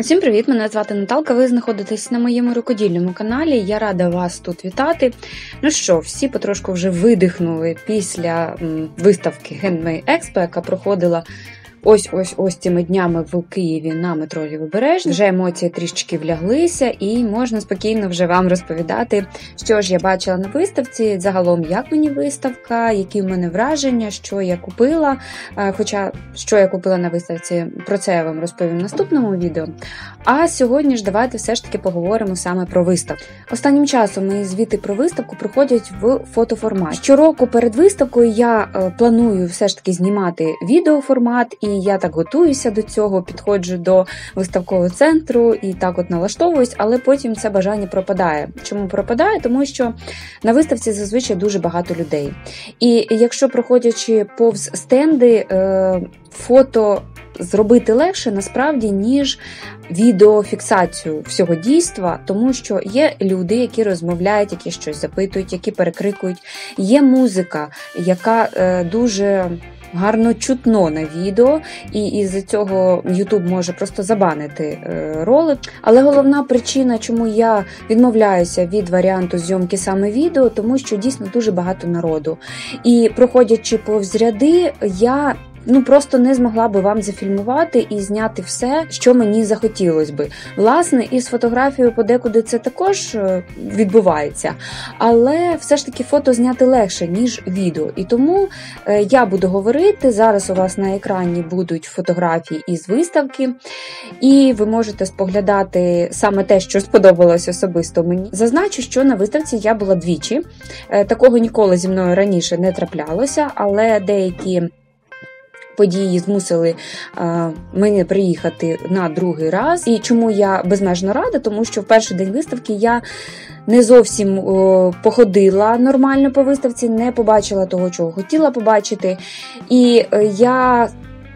Всім привіт! Мене звати Наталка. Ви знаходитесь на моєму рукодільному каналі. Я рада вас тут вітати. Ну що, всі потрошку вже видихнули після виставки Handmade Expo, яка проходила ось-ось ось цими днями в Києві на метро Лівобережне. Вже емоції трішечки вляглися, і можна спокійно вже вам розповідати, що ж я бачила на виставці. Загалом, як мені виставка, які в мене враження, що я купила. Е, хоча що я купила на виставці, про це я вам розповім в наступному відео. А сьогодні ж давайте все ж таки поговоримо саме про виставку. Останнім часом мої звіти про виставку проходять в фотоформаті. Щороку перед виставкою я е, планую все ж таки знімати відеоформат. і я так готуюся до цього, підходжу до виставкового центру і так от налаштовуюсь, але потім це бажання пропадає. Чому пропадає? Тому що на виставці зазвичай дуже багато людей. І якщо проходячи повз стенди, е, фото. Зробити легше насправді, ніж відеофіксацію всього дійства, тому що є люди, які розмовляють, які щось запитують, які перекрикують. Є музика, яка е, дуже гарно чутно на відео, і із цього YouTube може просто забанити е, ролик. Але головна причина, чому я відмовляюся від варіанту зйомки саме відео, тому що дійсно дуже багато народу. І проходячи повз ряди, я ну просто не змогла би вам зафільмувати і зняти все, що мені захотілося би. Власне, і з фотографією подекуди це також е, відбувається, але все ж таки фото зняти легше, ніж відео. І тому е, я буду говорити. Зараз у вас на екрані будуть фотографії із виставки, і ви можете споглядати саме те, що сподобалось особисто мені. Зазначу, що на виставці я була двічі. Е, такого ніколи зі мною раніше не траплялося, але деякі події змусили а, мене приїхати на другий раз. І чому я безмежно рада? Тому що в перший день виставки я не зовсім походила нормально по виставці, не побачила того, чого хотіла побачити. І е, я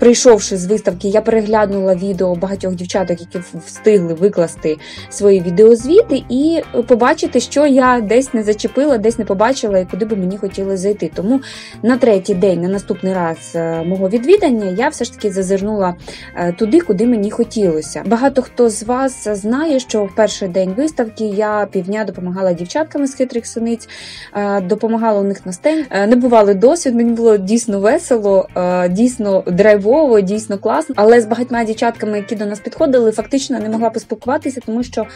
Прийшовши з виставки, я переглянула відео багатьох дівчаток, які встигли викласти свої відеозвіти, і побачити, що я десь не зачепила, десь не побачила і куди би мені хотілося зайти. Тому на третій день, на наступний раз е, мого відвідання, я все ж таки зазирнула е, туди, куди мені хотілося. Багато хто з вас знає, що в перший день виставки я півдня допомагала дівчаткам з хитрих синиць, е, допомагала у них на стенд. Не бували досвід, мені було дійсно весело, дійсно драйво кайфово, дійсно класно. Але з багатьма дівчатками, які до нас підходили, фактично не могла поспілкуватися, тому що.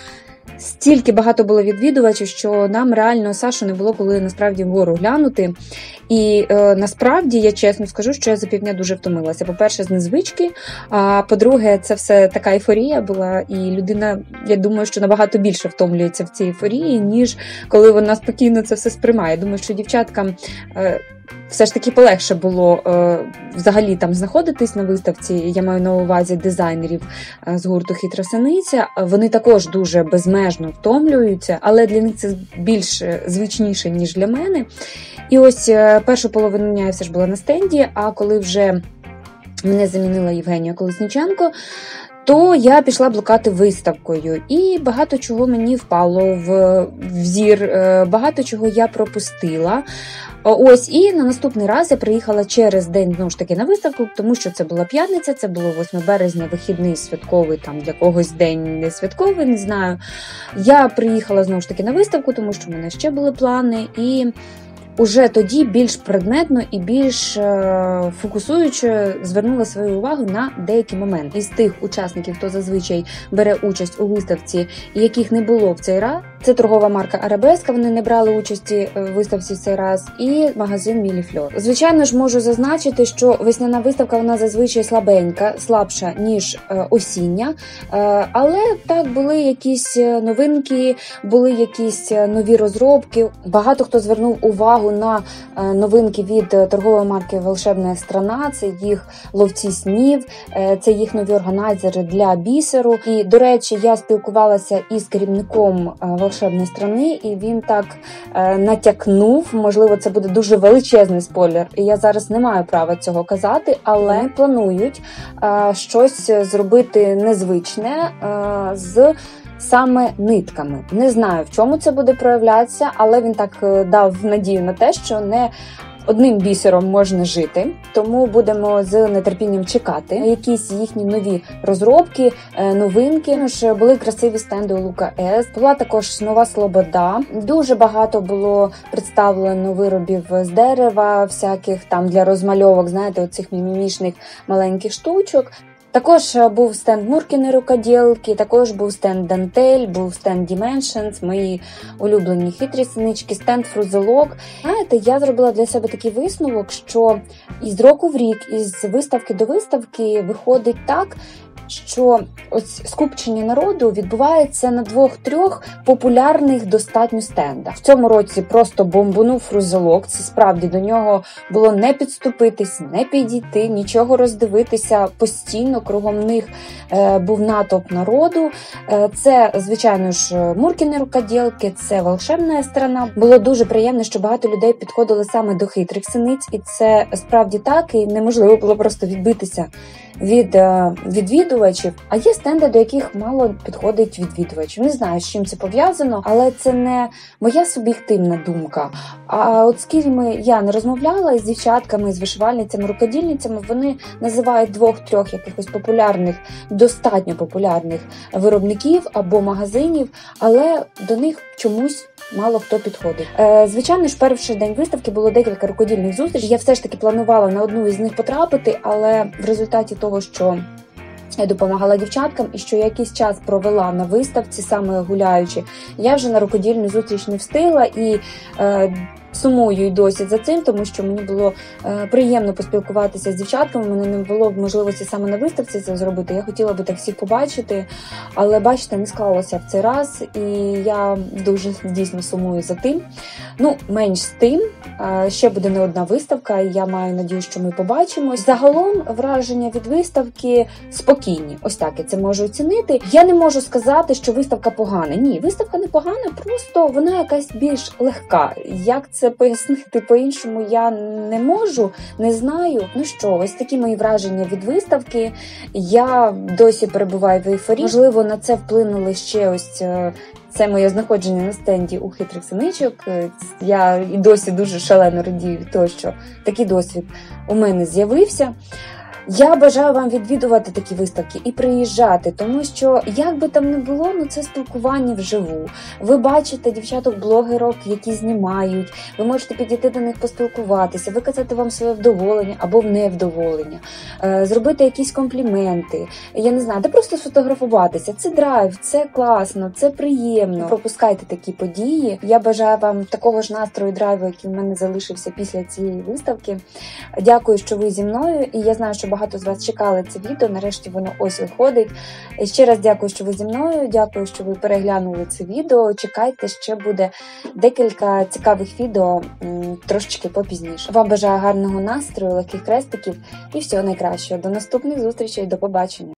Стільки багато було відвідувачів, що нам реально Сашу не було коли насправді вгору глянути. І е, насправді я чесно скажу, що я за півдня дуже втомилася. По-перше, з незвички. А по-друге, це все така ейфорія була, і людина, я думаю, що набагато більше втомлюється в цій ейфорії, ніж коли вона спокійно це все сприймає. Думаю, що дівчаткам. Е, все ж таки полегше було е, взагалі там знаходитись на виставці. Я маю на увазі дизайнерів е, з гурту Хитра Синиця. Вони також дуже безмежно втомлюються, але для них це більш звичніше, ніж для мене. І ось е, першу половину дня я все ж була на стенді, а коли вже мене замінила Євгенія Колесніченко, то я пішла блукати виставкою, і багато чого мені впало в взір, е, багато чого я пропустила. Ось і на наступний раз я приїхала через день знову ж таки на виставку, тому що це була п'ятниця, це було 8 березня, вихідний святковий, там для когось день не святковий, не знаю. Я приїхала знову ж таки на виставку, тому що в мене ще були плани. і уже тоді більш предметно і більш е, фокусуючи звернула свою увагу на деякі моменти із тих учасників, хто зазвичай бере участь у виставці, яких не було в цей раз. Це торгова марка Арабеска. Вони не брали участі в виставці цей раз, і магазин Міліфльор. Звичайно ж, можу зазначити, що весняна виставка вона зазвичай слабенька, слабша ніж е, осіння. Е, але так були якісь новинки, були якісь нові розробки. Багато хто звернув увагу увагу на е, новинки від е, торгової марки Волшебна страна. Це їх ловці снів, е, це їх нові органайзери для бісеру. І, до речі, я спілкувалася із керівником волшебної страни, і він так натякнув. Можливо, це буде дуже величезний спойлер. І я зараз не маю права цього казати, але планують щось зробити незвичне з саме нитками. Не знаю, в чому це буде проявлятися, але він так е, дав надію на те, що не одним бісером можна жити, тому будемо з нетерпінням чекати якісь їхні нові розробки, е, новинки. Ну ж були красиві стенди у Лука С. Була також нова Слобода. Дуже багато було представлено виробів з дерева, всяких там для розмальовок, знаєте, оцих мімімішних маленьких штучок. Також е, був стенд Муркіни рукоділки, також був стенд Дантель, був стенд Dimensions, мої улюблені хитрі синички, стенд Фрузелок. Знаєте, я зробила для себе такий висновок, що із року в рік, із виставки до виставки виходить так. Що ось скупчення народу відбувається на двох-трьох популярних достатньо стендах. В цьому році просто бомбунув фрузелок. Це справді до нього було не підступитись, не підійти, нічого роздивитися. Постійно кругом них е, був натовп народу. Е, це, звичайно ж, Муркіни рукоділки, це волшебна сторона. Було дуже приємно, що багато людей підходили саме до хитрих синиць, і це справді так, і неможливо було просто відбитися від е, відвідувачів. А є стенди, до яких мало підходить відвідувачів. Не знаю, з чим це пов'язано, але це не моя суб'єктивна думка. А от ми я не розмовляла з дівчатками, з вишивальницями, рукодільницями, вони називають двох-трьох якихось популярних, достатньо популярних виробників або магазинів, але до них чомусь. Мало хто підходить. Е, Звичайно ж, перший день виставки було декілька рукодільних зустрічей. Я все ж таки планувала на одну із них потрапити, але в результаті того, що я допомагала дівчаткам, і що я якийсь час провела на виставці, саме гуляючи, я вже на рукодільну зустріч не встигла і. Е, Сумую й досі за цим, тому що мені було е, приємно поспілкуватися з дівчатками. Мене не було можливості саме на виставці це зробити. Я хотіла би так всіх побачити, але бачите, не склалося в цей раз, і я дуже дійсно сумую за тим. Ну, менш з тим, е, ще буде не одна виставка, і я маю надію, що ми побачимось. Загалом враження від виставки спокійні. Ось так я це можу оцінити. Я не можу сказати, що виставка погана. Ні, виставка не погана, просто вона якась більш легка. Як це пояснити по-іншому, я не можу, не знаю. Ну що, ось такі мої враження від виставки. Я досі перебуваю в ейфорії. Можливо, на це вплинули ще ось. е, Це моє знаходження на стенді у хитрих синичок. Е, Я і досі дуже шалено радію того, що такий досвід у мене з'явився. Я бажаю вам відвідувати такі виставки і приїжджати, тому що як би там не було, ну це спілкування вживу. Ви бачите дівчаток-блогерок, які знімають. Ви можете підійти до них поспілкуватися, виказати вам своє вдоволення або невдоволення, е, зробити якісь компліменти. Я не знаю, де просто сфотографуватися. Це драйв, це класно, це приємно. Пропускайте такі події. Я бажаю вам такого ж настрою драйву, який в мене залишився після цієї виставки. Дякую, що ви зі мною, і я знаю, що багато з вас чекали це відео. Нарешті воно ось виходить. Ще раз дякую, що ви зі мною. Дякую, що ви переглянули це відео. Чекайте, ще буде декілька цікавих відео трошечки попізніше. Вам бажаю гарного настрою, легких крестиків і всього найкращого. До наступних зустрічей, до побачення.